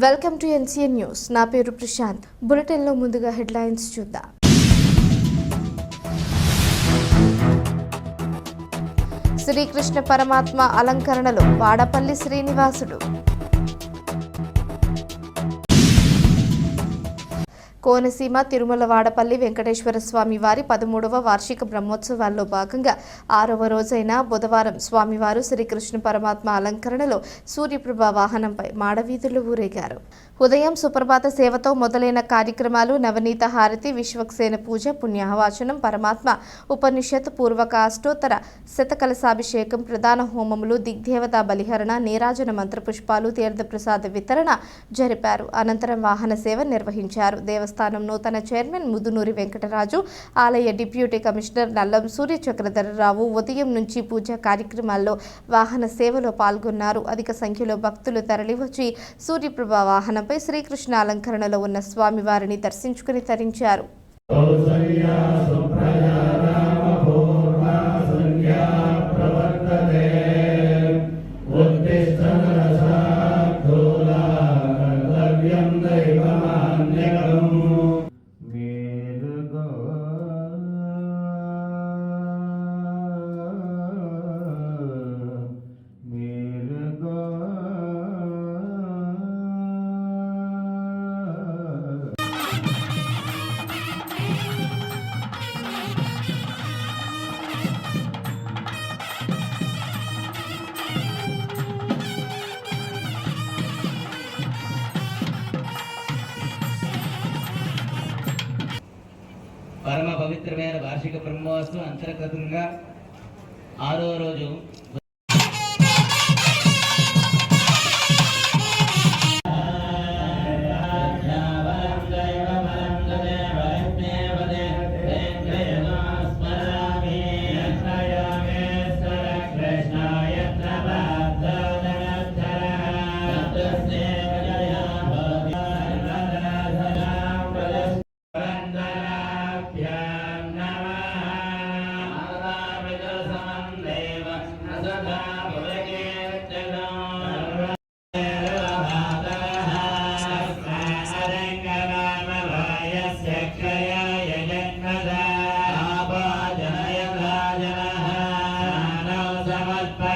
Welcome to NCN news. నా పేరు ప్రశాంత్. బులెటిన్లో ముందుగా హెడ్లైన్స్ చూద్దాం. శ్రీకృష్ణ పరమాత్మ అలంకరణలో వాడపల్లి శ్రీనివాసుడు. కోనసీమ తిరుమల వాడపల్లి వెంకటేశ్వర స్వామి వారి పదమూడవ వార్షిక బ్రహ్మోత్సవాల్లో భాగంగా ఆరవ రోజైన బుధవారం స్వామివారు శ్రీకృష్ణ పరమాత్మ అలంకరణలో సూర్యప్రభ వాహనంపై మాడవీధులు ఊరేగారు. ఉదయం సుప్రభాత సేవతో మొదలైన కార్యక్రమాలు నవనీత హారతి విశ్వక్సేన పూజ పుణ్యాహవాచనం పరమాత్మ ఉపనిషత్ పూర్వక అష్టోత్తర శతకలసాభిషేకం ప్రధాన హోమములు దిగ్దేవత బలిహరణ నీరాజన మంత్రపుష్పాలు తీర్థప్రసాద వితరణ జరిపారు. అనంతరం వాహన సేవ నిర్వహించారు. దేవస్థానం నూతన చైర్మన్ ముదునూరి వెంకటరాజు ఆలయ డిప్యూటీ కమిషనర్ నల్లం సూర్య చక్రధరరావు ఉదయం నుంచి పూజా కార్యక్రమాల్లో వాహన సేవలో పాల్గొన్నారు. అధిక సంఖ్యలో భక్తులు తరలివచ్చి సూర్యప్రభ వాహనంపై శ్రీకృష్ణ అలంకరణలో ఉన్న స్వామివారిని దర్శించుకుని తరించారు. పరమ పవిత్రమైన వార్షిక బ్రహ్మోత్సవం అంతర్గతంగా ఆరో రోజు Bhagavad